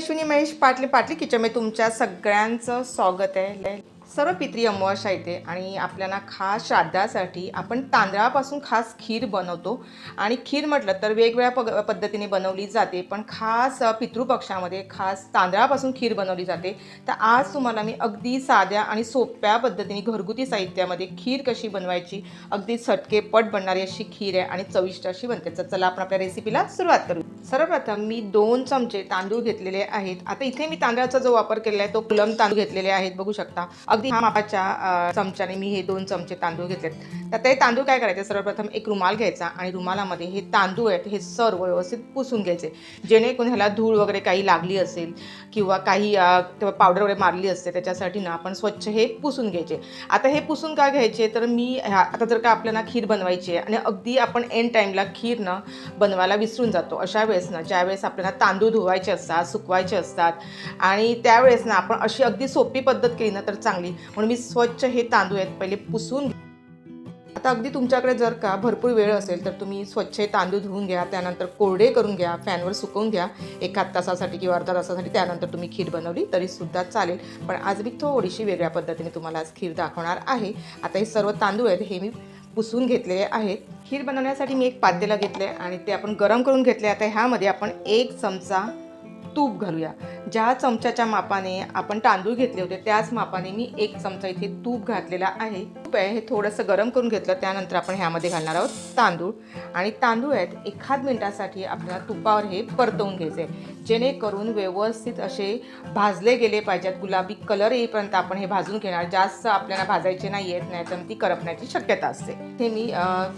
अश्विनी महेश पाटले पाटली मी तुमच्या सगळ्यांचं स्वागत आहे. सर्व पित्री अमावस्या येते आणि आपल्याला खास श्राद्धासाठी आपण तांदळापासून खास खीर बनवतो. आणि खीर म्हटलं तर वेगवेगळ्या पग पद्धतीने बनवली जाते. पण खास पितृपक्षामध्ये खास तांदळापासून खीर बनवली जाते. तर आज तुम्हाला मी अगदी साध्या आणि सोप्या पद्धतीने घरगुती साहित्यामध्ये खीर कशी बनवायची अगदी चटके पट बनणारी अशी खीर आहे आणि चविष्ट अशी बनते. तर चला आपण आपल्या रेसिपीला सुरुवात करू. सर्वप्रथम मी दोन चमचे तांदूळ घेतलेले आहेत. आता इथे मी तांदळाचा जो वापर केलेला आहे तो कुलम तांदूळ घेतलेले आहेत. बघू शकता. अगदी हा मापाच्या चमच्याने मी हे दोन चमचे तांदूळ घेतलेत. तर ते तांदूळ काय करायचे? सर्वप्रथम एक रुमाल घ्यायचा आणि रुमालामध्ये हे तांदूळ आहेत हे सर्व व्यवस्थित पुसून घ्यायचे. जेणेकरून ह्याला धूळ वगैरे काही लागली असेल किंवा काही किंवा पावडर वगैरे मारली असते त्याच्यासाठी ना आपण स्वच्छ हे पुसून घ्यायचे. आता हे पुसून का घ्यायचे? तर मी ह्या आता जर का आपल्याला खीर बनवायची आहे आणि अगदी आपण एन टाईमला खीर ना बनवायला विसरून जातो अशा वेळेस ना ज्यावेळेस आपल्याला तांदूळ धुवायचे असतात सुकवायचे असतात आणि त्यावेळेस ना आपण अशी अगदी सोपी पद्धत केली ना तर चांगली म्हणून मी स्वच्छ हे तांदूळ आहेत पहिले पुसून आता अगदी तुमच्याकडे जर का भरपूर वेळ असेल तर तुम्ही स्वच्छ हे तांदूळ धुवून घ्या त्यानंतर कोरडे करून घ्या फॅनवर सुकवून घ्या. एखाद तासासाठी किंवा अर्धा तासासाठी त्यानंतर तुम्ही खीर बनवली तरीसुद्धा चालेल. पण आज मी थोडीशी वेगळ्या पद्धतीने तुम्हाला आज खीर दाखवणार आहे. आता हे सर्व तांदूळ आहेत हे मी पुसून घेतलेले आहेत. खीर बनवण्यासाठी मी एक पातेलं घेतले आणि ते आपण गरम करून घेतले आता ह्यामध्ये आपण एक चमचा तूप घालूया. ज्या चमच्याच्या मापाने आपण तांदूळ घेतले होते त्याच मापाने मी एक चमचा इथे तूप घातलेला आहे. तूप आहे. हे थोडंसं गरम करून घेतलं त्यानंतर आपण ह्यामध्ये घालणार आहोत तांदूळ. आणि तांदूळ आहेत एखाद मिनटासाठी आपल्याला तुपावर हे परतवून घ्यायचे जेणेकरून व्यवस्थित असे भाजले गेले पाहिजेत. गुलाबी कलर येईपर्यंत आपण हे भाजून घेणार. जास्त आपल्याला भाजायचे नाही येत नाही तर ती करपण्याची शक्यता असते. हे मी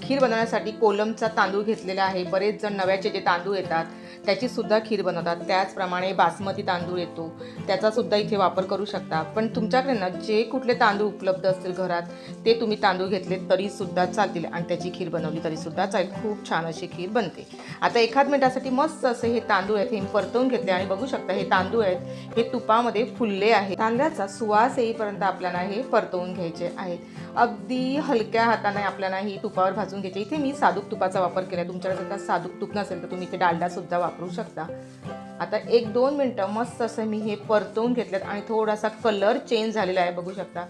खीर बनवण्यासाठी कोलमचा तांदूळ घेतलेला आहे. बरेच जण नव्याचे जे तांदूळ येतात त्याचीसुद्धा खीर बनवतात. त्याचप्रमाणे बासमती तांदूळ येतो. त्याचासुद्धा इथे वापर करू शकता. पण तुमच्याकडे ना जे कुठले तांदूळ उपलब्ध असतील घरात ते तुम्ही तांदूळ घेतले तरी सुद्धा चालतील आणि त्याची खीर बनवली तरी सुद्धा चालेल. खूप छान अशी खीर बनते. आता एखाद मिनिटासाठी मस्त असे हे तांदूळ आहेत हे परतवून घेतले आणि बघू शकता हे तांदूळ आहेत हे तुपामध्ये फुलले आहे तांदळाचा सुवास येईपर्यंत आपल्याला हे परतवून घ्यायचे आहेत. अगदी हलक्या हाताने आपल्याला ही तुपावर भाजून घ्यायची. इथे मी साधूक तुपाचा वापर केला तुमच्याकडे जर का साधूक तूप नसेल तर तुम्ही इथे डालडासुद्धा वापरू शकता. आता एक दोन मिनटं मस्त असं मी हे परतवून घेतल्यात आणि थोडासा कलर चेंज झालेला आहे बघू शकता.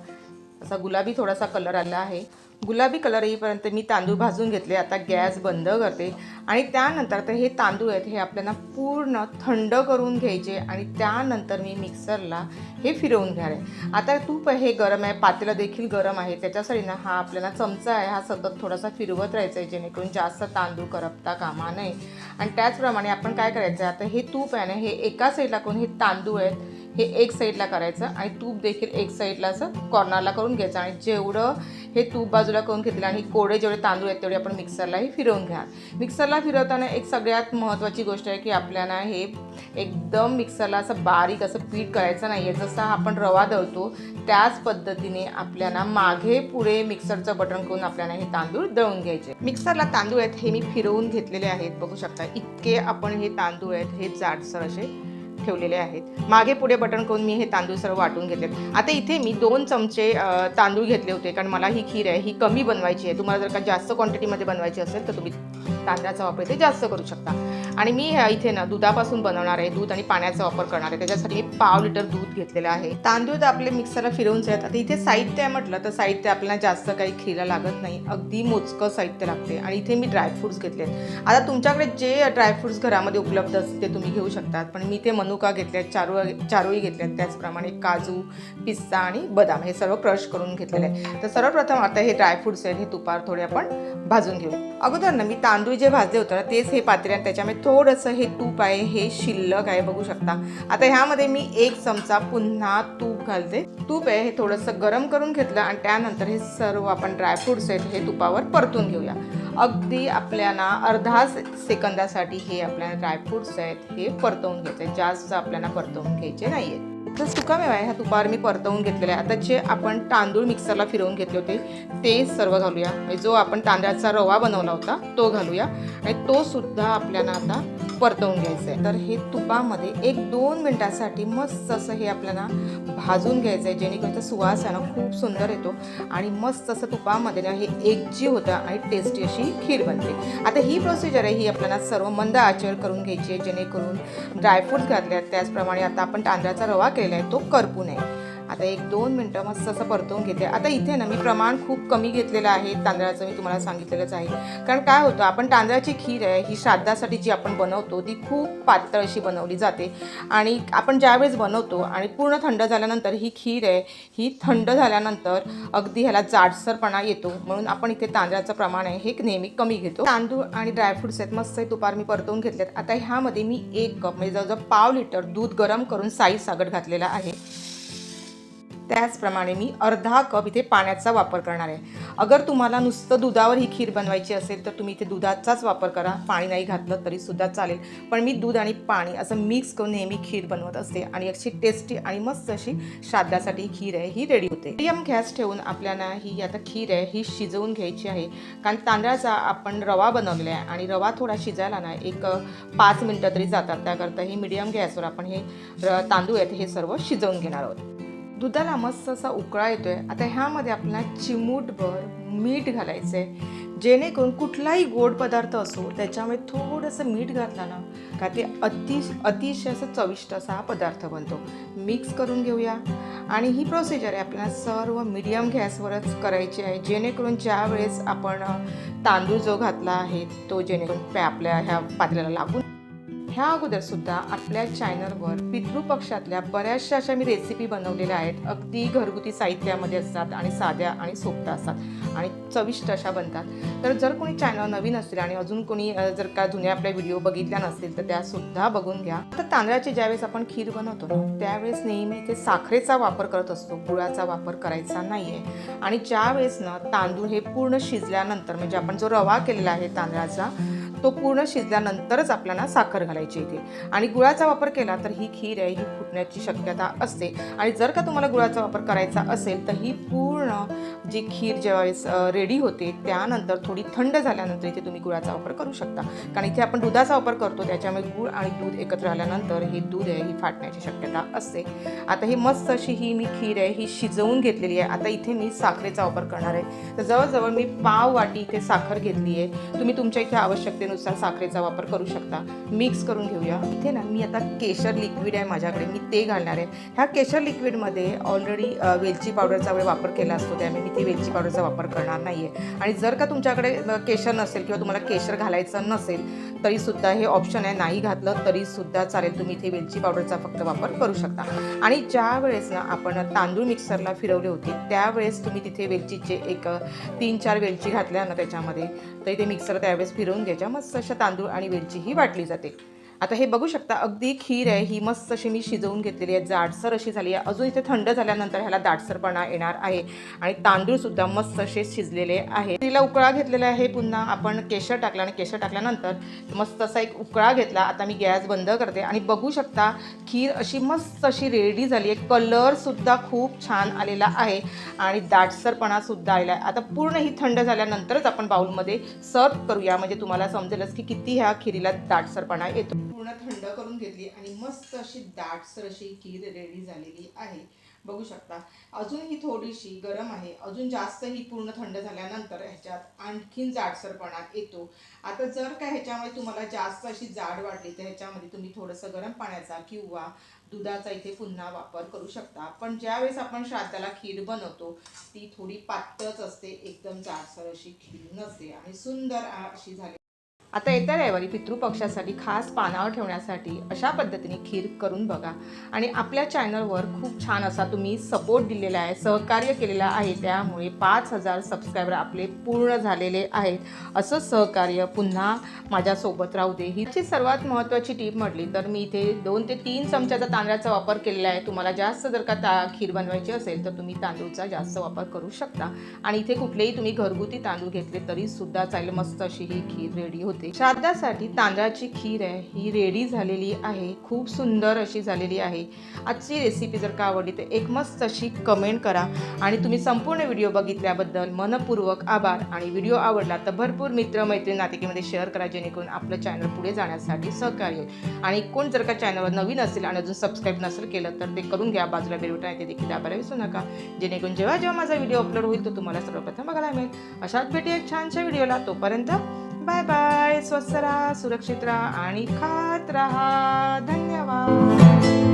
असा गुलाबी थोडासा कलर आला आहे. गुलाबी कलर येईपर्यंत मी तांदूळ भाजून घेतले. आता गॅस बंद करते. आणि त्यानंतर तर हे तांदूळ आहेत हे आपल्याला पूर्ण थंड करून घ्यायचे आणि त्यानंतर मी मिक्सरला हे फिरवून घ्यायला आहे. आता तूप हे गरम आहे पातेलं देखील गरम आहे. त्याच्यासाठी ना हा आपल्याला चमचा आहे हा सतत थोडासा फिरवत राहायचा आहे जेणेकरून जास्त तांदूळ करपता कामा नये. आणि त्याचप्रमाणे आपण काय करायचं आहे आता हे तूप आहे ना हे एका साईडला करून हे तांदूळ आहेत हे एक साईडला करायचं आणि तूप देखील एक साईडला असं कॉर्नरला करून घ्यायचं. आणि जेवढं हे तूप बाजूला करून घेतलं आणि कोडे जेवढे तांदूळ आहेत तेवढे आपण मिक्सरलाही फिरवून घ्या मिक्सरला फिरवताना एक सगळ्यात महत्त्वाची गोष्ट आहे की आपल्याला हे एकदम मिक्सरला असं बारीक असं पीठ करायचं नाही आहे जसं आपण रवा दळतो त्याच पद्धतीने आपल्याला मागे पुढे मिक्सरचं बटन करून आपल्याला हे तांदूळ दळून घ्यायचे. मिक्सरला तांदूळ आहेत हे मी फिरवून घेतलेले आहेत. बघू शकता इतके आपण हे तांदूळ आहेत हे जाडसर असे ठेवलेले आहेत. मागे पुढे बटन करून मी हे तांदूळ सर्व वाटून घेतलेत. आता इथे मी दोन चमचे तांदूळ घेतले होते. कारण मला ही खीर आहे ही कमी बनवायची आहे. तुम्हाला जर का जास्त क्वांटिटीमध्ये बनवायची असेल तर तुम्ही तांदळाचा वापर इथे जास्त करू शकता. आणि मी इथे ना दुधापासून बनवणार आहे दूध आणि पाण्याचा वापर करणार आहे. त्याच्यासाठी मी पाव लिटर दूध घेतलेलं आहे. तांदूळ तर आपले मिक्सरला फिरवून जातात. आता इथे साहित्य आहे म्हटलं तर साहित्य आपल्याला जास्त काही खीरा लागत नाही. अगदी मोजकं साहित्य लागते. आणि इथे मी ड्रायफ्रुट्स घेतले आता तुमच्याकडे जे ड्रायफ्रुट्स घरामध्ये उपलब्ध असते ते तुम्ही घेऊ शकतात. पण मी ते मनुका घेतले आहेत चारू चारोळी घेतल्या आहेत त्याचप्रमाणे काजू पिस्ता आणि बदाम हे सर्व क्रश करून घेतलेले आहे तर सर्वप्रथम आता हे ड्रायफ्रुट्स आहेत हे तुपार थोडे आपण भाजून घेऊ. अगोदर ना मी तांदूळ जे भाजले होते ना तेच हे पात्रे आणि त्याच्यामध्ये थोडंसं हे तूप आहे हे शिल्लक आहे बघू शकता. आता ह्यामध्ये मी एक चमचा पुन्हा तूप घालते. तूप आहे हे थोडंसं गरम करून घेतलं आणि त्यानंतर हे सर्व आपण ड्रायफ्रुट्स आहेत हे तुपावर परतून घेऊया. अगदी आपल्याला अर्धा सेकंदासाठी हे आपल्याला ड्रायफ्रुट्स आहेत हे परतवून घ्यायचे जास्त आपल्याला परतवून घ्यायचे नाही आहेत तर सुकामेवा आहे ह्या तुपावर मी परतवून घेतलेला आहे. आता जे आपण तांदूळ मिक्सरला फिरवून घेतले होते ते सर्व घालूया. म्हणजे जो आपण तांदळाचा रवा बनवला होता तो घालूया. आणि तो सुद्धा आपल्याला आता परतवून घ्यायचं आहे तर हे तुपामध्ये एक दोन मिनटासाठी मस्त असं हे आपल्याला भाजून घ्यायचं आहे जेणेकरून सुवास आहे ना खूप सुंदर येतो. आणि मस्त असं तुपामध्ये ना हे एकजीव होतं आणि टेस्टी अशी खीर बनते. आता ही प्रोसिजर आहे ही आपल्याला सर्व मंद आचर करून घ्यायची आहे जेणेकरून ड्रायफ्रूट्स घातले आहेत त्याचप्रमाणे आता आपण तांदळाचा रवा केला आहे तो करपू नये आता एक दोन मिनटं मस्त असं परतवून घेते. आता इथे ना मी प्रमाण खूप कमी घेतलेलं आहे. तांदळाचं मी तुम्हाला सांगितलेलंच आहे. कारण काय होतं आपण तांदळाची खीर आहे ही श्राद्धासाठी जी आपण बनवतो ती खूप पातळ अशी बनवली जाते. आणि आपण ज्यावेळेस बनवतो आणि पूर्ण थंड झाल्यानंतर ही खीर आहे ही थंड झाल्यानंतर अगदी ह्याला जाडसरपणा येतो. म्हणून आपण इथे तांदळाचं प्रमाण आहे हे नेहमी कमी घेतो. तांदूळ आणि ड्रायफ्रुट्स आहेत मस्त दुपार तुपार मी परतवून घेतलेत. आता ह्यामध्ये मी एक कप म्हणजे जवळजवळ पाव लिटर दूध गरम करून साई सागट घातलेला आहे. त्याचप्रमाणे मी अर्धा कप इथे पाण्याचा वापर करणार आहे. अगर तुम्हाला नुसतं दुधावर ही खीर बनवायची असेल तर तुम्ही इथे दुधाचाच वापर करा. पाणी नाही घातलं तरी सुद्धा चालेल. पण मी दूध आणि पाणी असं मिक्स करून नेहमी खीर बनवत असते आणि अशी टेस्टी आणि मस्त अशी श्राद्धासाठी खीर आहे ही रेडी होते. मीडियम गॅस ठेवून आपल्याला ही आता खीर आहे ही शिजवून घ्यायची आहे. कारण तांदळाचा आपण रवा बनवलेला आहे आणि रवा थोडा शिजायला ना एक पाच मिनटं तरी जातात. त्याकरता ही मीडियम गॅसवर आपण हे र- तांदूळ आहेत हे सर्व शिजवून घेणार आहोत. दुधाला मस्त असा उकळा येतो आहे आता ह्यामध्ये आपल्याला चिमूटभर मीठ घालायचं आहे जेणेकरून कुठलाही गोड पदार्थ असो त्याच्यामध्ये थोडंसं मीठ घातलं ना का ते अति अतिशय असं चविष्ट असा हा पदार्थ बनतो. मिक्स करून घेऊया. आणि ही प्रोसिजर आहे आपल्याला सर्व मिडियम गॅसवरच करायची आहे. जेणेकरून ज्या वेळेस आपण तांदूळ जो घातला आहे तो जेणेकरून आपल्या ह्या पातेल्याला लागून ह्या अगोदर सुद्धा आपल्या चॅनलवर पितृपक्षातल्या बऱ्याचशा अशा मी रेसिपी बनवलेल्या आहेत. अगदी घरगुती साहित्यामध्ये असतात आणि साध्या आणि सोप्या असतात आणि चविष्ट अशा बनतात. तर जर कोणी चॅनल नवीन असेल आणि अजून कोणी जर का जुन्या आपल्या व्हिडिओ बघितल्या नसतील तर त्या सुद्धा बघून घ्या. तर तांदळाची ज्यावेळेस आपण खीर बनवतो ना त्यावेळेस नेहमी ते साखरेचा वापर करत असतो. गुळाचा वापर करायचा नाही आहे आणि ज्यावेळेस ना तांदूळ हे पूर्ण शिजल्यानंतर म्हणजे आपण जो रवा केलेला आहे तांदळाचा तो पूर्ण शिजल्यानंतरच आपल्याला साखर घालायची इथे. आणि गुळाचा वापर केला तर ही खीर आहे ही फुटण्याची शक्यता असते. आणि जर का तुम्हाला गुळाचा वापर करायचा असेल तर ही पूर्ण जी खीर ज्यावेळेस रेडी होते त्यानंतर थोडी थंड झाल्यानंतर इथे तुम्ही गुळाचा वापर करू शकता. कारण इथे आपण दुधाचा वापर करतो त्याच्यामुळे गुळ आणि दूध एकत्र आल्यानंतर हे दूध आहे ही फाटण्याची शक्यता असते. आता ही मस्त अशी ही मी खीर आहे ही शिजवून घेतलेली आहे. आता इथे मी साखरेचा वापर करणार आहे. तर जवळजवळ मी पाव वाटी इथे साखर घेतली आहे. तुम्ही तुमच्या इथे आवश्यकतेनुसार साखरेचा वापर करू शकता. मिक्स करून घेऊया. इथे ना? मी आता केशर लिक्विड आहे माझ्याकडे. मी ते घालणार आहे. ह्या केशर लिक्विडमध्ये ऑलरेडी वेलची पावडरचा वेळ वापर केला असतो. त्यामुळे मी ते वेलची पावडरचा वापर करणार नाही आहे आणि जर का तुमच्याकडे केशर नसेल किंवा तुम्हाला केशर घालायचं नसेल तरीसुद्धा हे ऑप्शन आहे. नाही घातलं तरीसुद्धा चालेल. तुम्ही इथे वेलची पावडरचा फक्त वापर करू शकता. आणि ज्या वेळेस ना आपण तांदूळ मिक्सरला फिरवले होते त्यावेळेस तुम्ही तिथे वेलचीचे एक तीन चार वेलची घातल्या ना त्याच्यामध्ये तर इथे मिक्सर त्यावेळेस फिरवून घ्यायच्या. मस्त अशा तांदूळ आणि वेलची ही वाटली जाते. आता हे बघू शकता अगदी खीर आहे ही मस्त अशी मी शिजवून घेतलेली आहे जाडसर अशी झाली आहे. अजून इथे थंड झाल्यानंतर ह्याला दाटसरपणा येणार आहे. आणि तांदूळसुद्धा मस्त असे शिजलेले आहे तिला उकळा घेतलेला आहे पुन्हा आपण केशर टाकलं आणि केशर टाकल्यानंतर मस्त असा एक उकळा घेतला. आता मी गॅस बंद करते. आणि बघू शकता खीर अशी मस्त अशी रेडी झाली आहे. कलरसुद्धा खूप छान आलेला आहे. आणि दाटसरपणासुद्धा आलेला आहे. आता पूर्ण ही थंड झाल्यानंतरच आपण बाउलमध्ये सर्व करूया. म्हणजे तुम्हाला समजेलच की किती ह्या खिरीला दाटसरपणा येतो. पूर्ण थंड करून घेतली आणि मस्त अशी दाटसर अशी खीर रेडी झालेली आहे. बघू शकता. अजून ही थोडीशी गरम आहे. अजून जास्त ही पूर्ण थंड झाल्यानंतर ह्याच्यात आणखीन जाडसरपणा येतो. आता जर का ह्याच्यामध्ये तुम्हाला जास्त अशी जाड वाटली तर ह्याच्यामध्ये तुम्ही थोडंसं गरम पाण्याचा किंवा दुधाचा इथे पुन्हा वापर करू शकता. पण ज्यावेळेस आपण श्राद्धाला खीर बनवतो ती थोडी पातळच असते. एकदम जाडसर अशी खीर नसते आणि सुंदर अशी झाली आता येत्या रविवारी पितृपक्षासाठी खास पानावर ठेवण्यासाठी अशा पद्धतीने खीर करून बघा. आणि आपल्या चॅनलवर खूप छान असा तुम्ही सपोर्ट दिलेला आहे सहकार्य केलेला आहे त्यामुळे पाच हजार सबस्क्रायबर आपले पूर्ण झालेले आहेत. असं सहकार्य पुन्हा माझ्यासोबत राहू दे. हिची सर्वात महत्त्वाची टीप म्हटली तर मी इथे दोन ते तीन चमच्याचा तांदळाचा वापर केलेला आहे. तुम्हाला जास्त जर का ता खीर बनवायची असेल तर तुम्ही तांदूळचा जास्त वापर करू शकता. आणि इथे कुठलेही तुम्ही घरगुती तांदूळ घेतले तरीसुद्धा चालेल. मस्त अशी ही खीर रेडी होते. होते. श्राद्धासाठी तांदळाची खीर आहे. ही रेडी झालेली आहे. खूप सुंदर अशी झालेली आहे. आजची रेसिपी जर का आवडली तर एक मस्त अशी कमेंट करा. आणि तुम्ही संपूर्ण व्हिडिओ बघितल्याबद्दल मनपूर्वक आभार. आणि व्हिडिओ आवडला तर भरपूर मित्र मैत्रीण नातिकेमध्ये शेअर करा जेणेकरून आपलं चॅनल पुढे जाण्यासाठी सहकार्य होईल. आणि कोण जर का चॅनलवर नवीन असेल आणि अजून सबस्क्राईब नसेल केलं तर ते करून घ्या. बाजूला बेल आहे ते देखील दाबायला विसरू नका. जेणेकरून जेव्हा जेव्हा माझा व्हिडिओ अपलोड होईल तो तुम्हाला सर्वप्रथम बघायला मिळेल. अशाच भेटी एक छानशा व्हिडिओला तोपर्यंत बाय बाय. स्वस्त राहा सुरक्षित राहा आणि खात राहा. धन्यवाद.